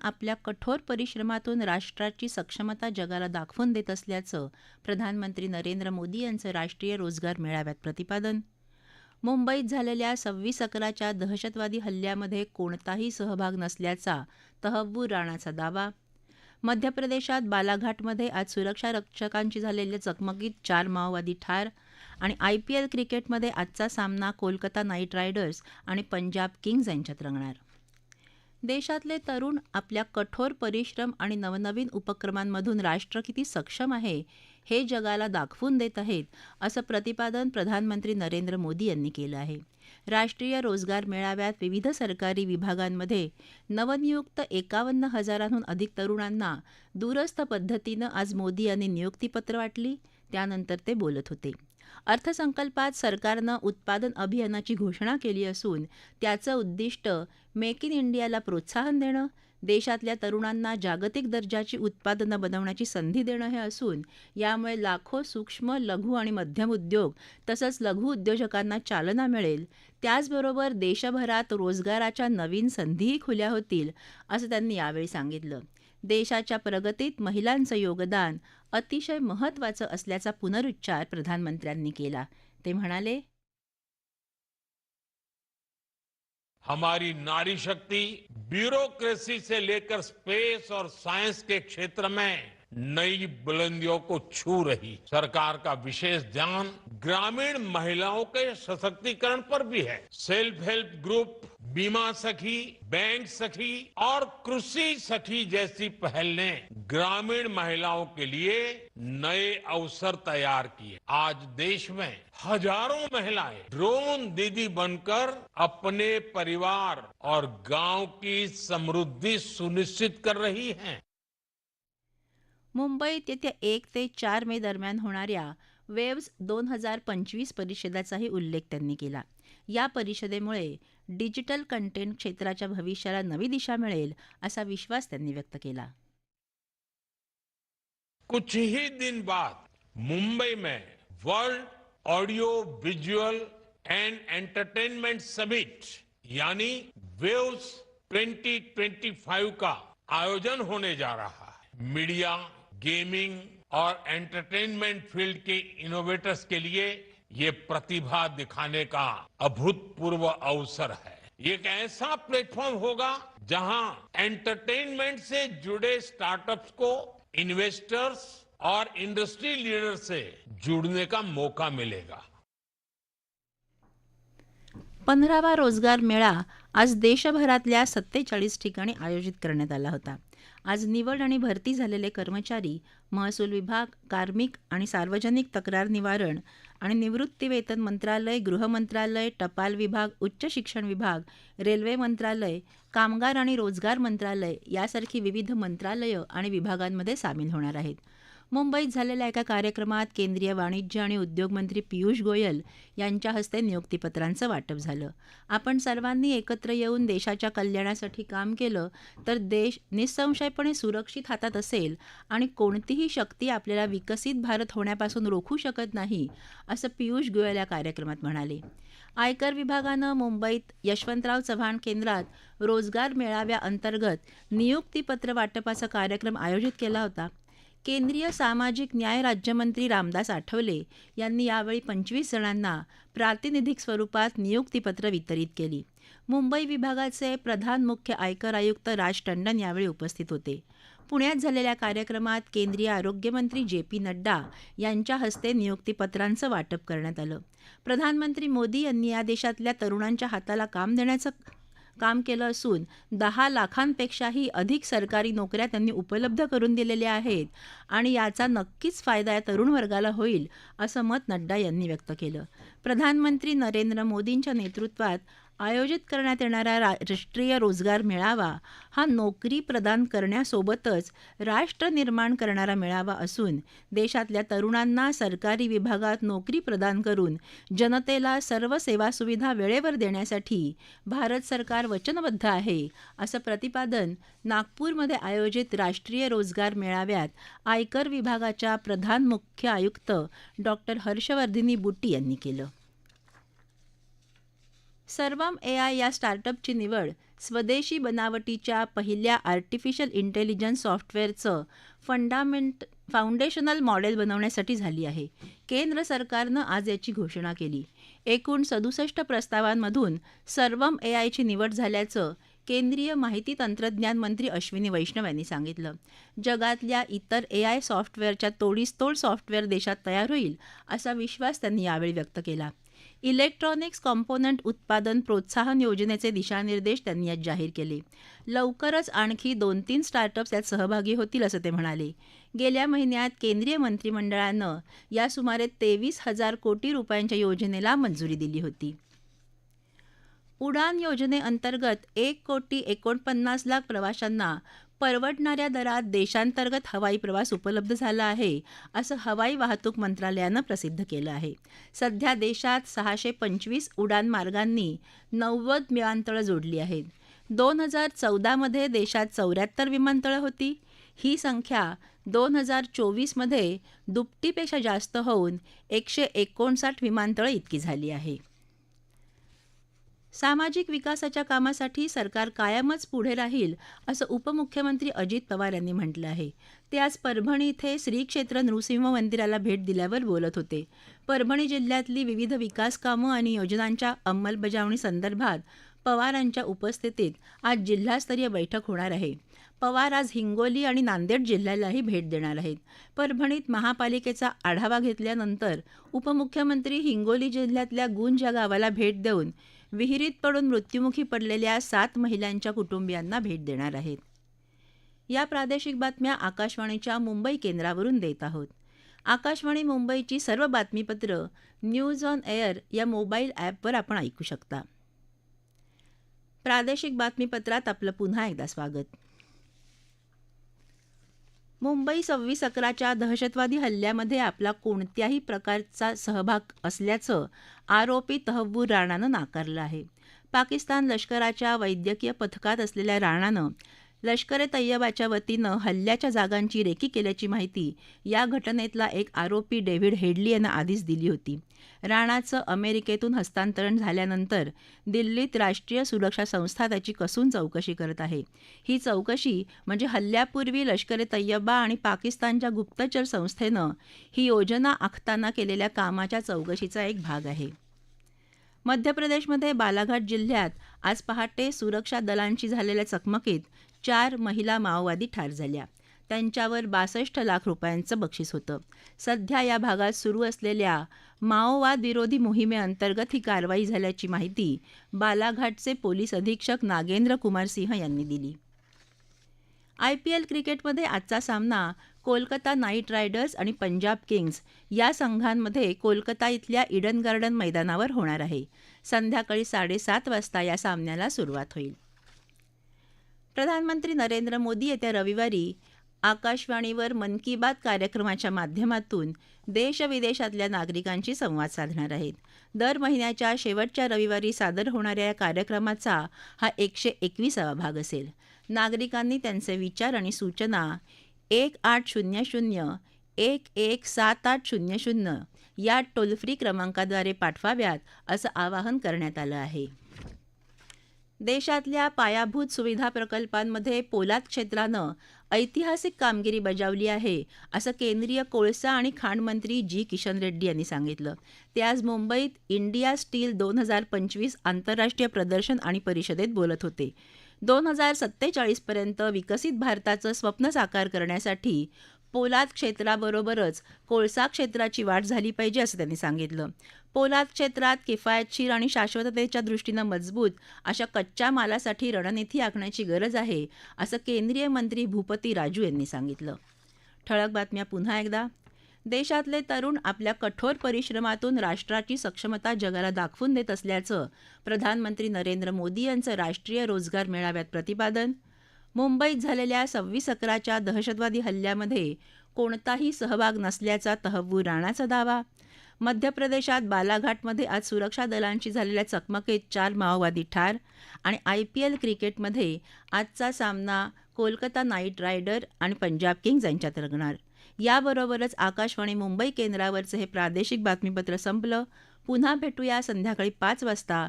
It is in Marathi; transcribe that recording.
आपल्या कठोर परिश्रमातून राष्ट्राची सक्षमता जगाला दाखवून देत असल्याचं प्रधानमंत्री नरेंद्र मोदी यांचं राष्ट्रीय रोजगार मेळाव्यात प्रतिपादन. मुंबईत झालेल्या सव्वीस अकराच्या दहशतवादी हल्ल्यामध्ये कोणताही सहभाग नसल्याचा तहव्वूर राणाचा दावा. मध्य प्रदेशात बालाघाटमध्ये आज सुरक्षा रक्षकांची झालेल्या चकमकीत चार माओवादी ठार आणि आय पी एल क्रिकेटमध्ये आजचा सामना कोलकाता नाईट रायडर्स आणि पंजाब किंग्ज यांच्यात रंगणार. देशातले तरुण आपल्या कठोर परिश्रम आणि नवनवीन उपक्रमांमधून राष्ट्र किती सक्षम आहे हे जगाला दाखवून देत आहेत असं प्रतिपादन प्रधानमंत्री नरेंद्र मोदी यांनी केलं आहे. राष्ट्रीय रोजगार मेळाव्यात विविध सरकारी विभागांमध्ये नवनियुक्त एकावन्न हजारांहून अधिक तरुणांना दूरस्थ पद्धतीनं आज मोदी यांनी नियुक्तीपत्र वाटली त्यानंतर ते बोलत होते. अर्थसंकल्पात सरकारनं उत्पादन अभियानाची घोषणा केली असून त्याचं उद्दिष्ट मेक इन इंडियाला प्रोत्साहन देणं देशातल्या तरुणांना जागतिक दर्जाची उत्पादनं बनवण्याची संधी देणं हे असून यामुळे लाखो सूक्ष्म लघु आणि मध्यम उद्योग तसंच लघु उद्योजकांना चालना मिळेल. त्याचबरोबर देशभरात रोजगाराच्या नवीन संधीही खुल्या होतील असं त्यांनी यावेळी सांगितलं. देशाच्या प्रगतीत महिलांचं योगदान अतिशय महत्त्वाचं असल्याचा पुनरुच्चार प्रधानमंत्र्यांनी केला. ते म्हणाले, हमारी नारी शक्ति ब्यूरोक्रेसी से लेकर स्पेस और साइंस के क्षेत्र में नई बुलंदियों को छू रही सरकार का विशेष ध्यान ग्रामीण महिलाओं के सशक्तिकरण पर भी है। सेल्फ हेल्प ग्रुप बीमा सखी, बैंक सखी और कृषि सखी जैसी पहल ने ग्रामीण महिलाओं के लिए नए अवसर तैयार किए। आज देश में हज़ारों महिलाएँ ड्रोन दीदी बनकर अपने परिवार और गाँव की समृद्धि सुनिश्चित कर रही हैं। मुंबईत येत्या एक ते चार मे दरम्यान होणाऱ्या वेव्ज दोन हज़ार पंचवीस परिषदेचाही उल्लेख त्यांनी केला. या परिषदेमुळे डिजिटल कंटेंट क्षेत्राच्या भविष्याला नवी दिशा मिळेल असा विश्वास त्यांनी व्यक्त केला. कुछ ही दिन बाद मुंबई में world audio visual and entertainment summit यानी वेव्स 2025 का आयोजन होने जा रहा है। मीडिया गेमिंग और एंटरटेनमेंट फ़ील्ड के इनोवेटर्स के लिए ये प्रतिभा दिखाने का अभूतपूर्व अवसर है। ये एक ऐसा प्लेटफॉर्म होगा जहाँ एंटरटेनमेंट से जुड़े स्टार्टअप्स को इन्वेस्टर्स और इंडस्ट्री लीडर से जुड़ने का मौका मिलेगा। पंधरावा रोजगार मेळा आज देशभरातल्या सत्तेचाळीस ठिकाणी आयोजित करण्यात आला होता. आज निवड आणि भरती झालेले कर्मचारी महसूल विभाग कार्मिक आणि सार्वजनिक तक्रार निवारण आणि निवृत्तीवेतन मंत्रालय गृह मंत्रालय टपाल विभाग उच्च शिक्षण विभाग रेल्वे मंत्रालय कामगार आणि रोजगार मंत्रालय यासारखी विविध मंत्रालयं आणि विभागांमध्ये सामील होणार आहेत. मुंबईत झालेल्या एका कार्यक्रमात केंद्रीय वाणिज्य आणि उद्योग मंत्री पियुष गोयल यांच्या हस्ते नियुक्तीपत्रांचं वाटप झालं. आपण सर्वांनी एकत्र येऊन देशाच्या कल्याणासाठी काम केलं तर देश निसंशयपणे सुरक्षित हातात असेल आणि कोणतीही शक्ती आपल्याला विकसित भारत होण्यापासून रोखू शकत नाही असं पियुष गोयल या कार्यक्रमात म्हणाले. आयकर विभागानं मुंबईत यशवंतराव चव्हाण केंद्रात रोजगार मेळाव्याअंतर्गत नियुक्तीपत्र वाटपाचा कार्यक्रम आयोजित केला होता. केंद्रीय सामाजिक न्याय राज्यमंत्री रामदास आठवले यांनी यावेळी पंचवीस जणांना प्रातिनिधिक स्वरूपात नियुक्तीपत्र वितरित केली. मुंबई विभागाचे प्रधान मुख्य आयकर आयुक्त राज टंडन यावेळी उपस्थित होते. पुण्यात झालेल्या कार्यक्रमात केंद्रीय आरोग्यमंत्री जे पी नड्डा यांच्या हस्ते नियुक्तीपत्रांचं वाटप करण्यात आलं. प्रधानमंत्री मोदी यांनी या देशातल्या तरुणांच्या हाताला काम देण्याचं काम केलं असून दहा लाखांपेक्षाही अधिक सरकारी नोकऱ्या त्यांनी उपलब्ध करून दिलेल्या आहेत आणि याचा नक्कीच फायदा या तरुण वर्गाला होईल असं मत नड्डा यांनी व्यक्त केलं. प्रधानमंत्री नरेंद्र मोदींच्या नेतृत्वात आयोजित करण्यात येणारा रा राष्ट्रीय रोजगार मेळावा हा नोकरी प्रदान करण्यासोबतच राष्ट्र निर्माण करणारा मेळावा असून देशातल्या तरुणांना सरकारी विभागात नोकरी प्रदान करून जनतेला सर्व सेवा सुविधा वेळेवर देण्यासाठी भारत सरकार वचनबद्ध आहे असं प्रतिपादन नागपूरमध्ये आयोजित राष्ट्रीय रोजगार मेळाव्यात आयकर विभागाच्या प्रधान मुख्य आयुक्त डॉक्टर हर्षवर्धिनी बुट्टी यांनी केलं. सर्वम ए आय या स्टार्टअपची निवड स्वदेशी बनावटीच्या पहिल्या आर्टिफिशियल इंटेलिजन्स सॉफ्टवेअरचं फंडामेंट फाउंडेशनल मॉडेल बनवण्यासाठी झाली आहे. केंद्र सरकारनं आज याची घोषणा केली. एकूण सदुसष्ट प्रस्तावांमधून सर्वम ए आयची निवड झाल्याचं केंद्रीय माहिती तंत्रज्ञान मंत्री अश्विनी वैष्णव यांनी सांगितलं. जगातल्या इतर ए आय सॉफ्टवेअरच्या तोडीसतोड सॉफ्टवेअर देशात तयार होईल असा विश्वास त्यांनी यावेळी व्यक्त केला. इलेक्ट्रॉनिक्स कॉम्पोनंट उत्पादन प्रोत्साहन योजनेचे दिशानिर्देश त्यांनी आज जाहीर केले. लवकरच आणखी दोन तीन स्टार्टअप्स यात सहभागी होतील असं ते म्हणाले. गेल्या महिन्यात केंद्रीय मंत्रिमंडळानं या सुमारे तेवीस हजार कोटी रुपयांच्या योजनेला मंजुरी दिली होती. उडान योजनेअंतर्गत एक कोटी एकोणपन्नास लाख प्रवाशांना परवडणाऱ्या दरात देशांतर्गत हवाई प्रवास उपलब्ध झाला आहे असं हवाई वाहतूक मंत्रालयानं प्रसिद्ध केलं आहे. सध्या देशात सहाशे पंचवीस उडान मार्गांनी नव्वद विमानतळं जोडली आहेत. दोन हजार चौदामध्ये देशात चौऱ्याहत्तर विमानतळं होती. ही संख्या दोन हजार चोवीसमध्ये दुपटीपेक्षा जास्त होऊन एकशे एकोणसाठ विमानतळं इतकी झाली आहे. सामाजिक विकासाच्या कामासाठी सरकार कायमच पुढे राहील असं उपमुख्यमंत्री अजित पवार यांनी म्हटलं आहे. ते आज परभणी इथे श्री क्षेत्र नृसिंह मंदिराला भेट दिल्यावर बोलत होते. परभणी जिल्ह्यातली विविध विकास कामं आणि योजनांच्या अंमलबजावणी संदर्भात पवारांच्या उपस्थितीत आज जिल्हास्तरीय बैठक होणार आहे. पवार आज हिंगोली आणि नांदेड जिल्ह्यालाही भेट देणार आहेत. परभणीत महापालिकेचा आढावा घेतल्यानंतर उपमुख्यमंत्री हिंगोली जिल्ह्यातल्या गुंज या गावाला भेट देऊन विहिरीत पडून मृत्युमुखी पडलेल्या सात महिलांच्या कुटुंबियांना भेट देणार आहेत. या प्रादेशिक बातम्या आकाशवाणीच्या मुंबई केंद्रावरून देत आहोत. आकाशवाणी मुंबईची सर्व बातमीपत्र न्यूज ऑन एअर या मोबाईल ॲपवर आपण ऐकू शकता. प्रादेशिक बातमीपत्रात आपलं पुन्हा एकदा स्वागत. मुंबई सव्वीस अकराच्या दहशतवादी हल्ल्यामध्ये आपला कोणत्याही प्रकारचा सहभाग असल्याचं आरोपी तहव्वूर राणानं नाकारलं आहे. पाकिस्तान लष्कराच्या वैद्यकीय पथकात असलेल्या राणानं लष्कर ए तय्यबाच्या वतीनं हल्ल्याच्या जागांची रेकी केल्याची माहिती या घटनेतला एक आरोपी डेव्हिड हेडली यांना आधीच दिली होती. राणाचं अमेरिकेतून हस्तांतरण झाल्यानंतर दिल्लीत राष्ट्रीय सुरक्षा संस्था त्याची कसून चौकशी करत आहे. ही चौकशी म्हणजे हल्ल्यापूर्वी लष्कर ए तय्यबा आणि पाकिस्तानच्या गुप्तचर संस्थेनं ही योजना आखताना केलेल्या कामाच्या चौकशीचा एक भाग आहे. मध्य प्रदेशमध्ये बालाघाट जिल्ह्यात आज पहाटे सुरक्षा दलांशी झालेल्या चकमकीत चार महिला माओवादी ठार झाल्या. त्यांच्यावर बासष्ट लाख रुपयांचं बक्षीस होतं. सध्या या भागात सुरू असलेल्या माओवाद विरोधी मोहिमेअंतर्गत ही कारवाई झाल्याची माहिती बालाघाटचे पोलीस अधीक्षक नागेंद्र कुमार सिंह यांनी दिली. आय पी एल क्रिकेटमध्ये आजचा सामना कोलकाता नाईट रायडर्स आणि पंजाब किंग्ज या संघांमध्ये कोलकाता इथल्या इडन गार्डन मैदानावर होणार आहे. संध्याकाळी साडेसात वाजता या सामन्याला सुरुवात होईल. प्रधानमंत्री नरेंद्र मोदी येत्या रविवारी आकाशवाणीवर मन की बात कार्यक्रमाच्या माध्यमातून देशविदेशातल्या नागरिकांशी संवाद साधणार आहेत. दर महिन्याच्या शेवटच्या रविवारी सादर होणाऱ्या या कार्यक्रमाचा हा एकशे एकविसावा भाग असेल. नागरिकांनी त्यांचे विचार आणि सूचना एक आठ शून्य शून्य एक एक सात आठ शून्य शून्य या टोल फ्री क्रमांकाद्वारे पाठवाव्यात असं आवाहन करण्यात आलं आहे. देशातल्या पायाभूत सुविधा प्रकल्पांमध्ये पोलाद क्षेत्रानं ऐतिहासिक कामगिरी बजावली आहे असं केंद्रीय कोळसा आणि खाण मंत्री जी. किशन रेड्डी यांनी सांगितलं. ते आज मुंबईत इंडिया स्टील दोन हजार पंचवीस आंतरराष्ट्रीय प्रदर्शन आणि परिषदेत बोलत होते. दोन हजार सत्तेचाळीसपर्यंत विकसित भारताचं स्वप्न साकार करण्यासाठी पोलाद क्षेत्राबरोबरच कोळसा क्षेत्राची वाढ झाली पाहिजे असं त्यांनी सांगितलं. पोलाद क्षेत्रात किफायतशीर आणि शाश्वततेच्या दृष्टीनं मजबूत अशा कच्च्या मालासाठी रणनीती आखण्याची गरज आहे असं केंद्रीय मंत्री भूपती राजू यांनी सांगितलं. ठळक बातम्या पुन्हा एकदा. देशातले तरुण आपल्या कठोर परिश्रमातून राष्ट्राची सक्षमता जगाला दाखवून देत असल्याचं प्रधानमंत्री नरेंद्र मोदी यांचं राष्ट्रीय रोजगार मेळाव्यात प्रतिपादन मुंबईत झालेल्या सव्वीस अकराच्या दहशतवादी हल्ल्यामध्ये कोणताही सहभाग नसल्याचा तहव्वूर राणाचा दावा. मध्य प्रदेशात बालाघाटमध्ये आज सुरक्षा दलांशी झालेल्या चकमकीत चार माओवादी ठार आणि आय पी एल क्रिकेटमध्ये आजचा सामना कोलकाता नाईट रायडर आणि पंजाब किंग्ज यांच्यात रंगणार. याबरोबरच आकाशवाणी मुंबई केंद्रावरचं हे प्रादेशिक बातमीपत्र संपलं. पुन्हा भेटूया संध्याकाळी पाच वाजता.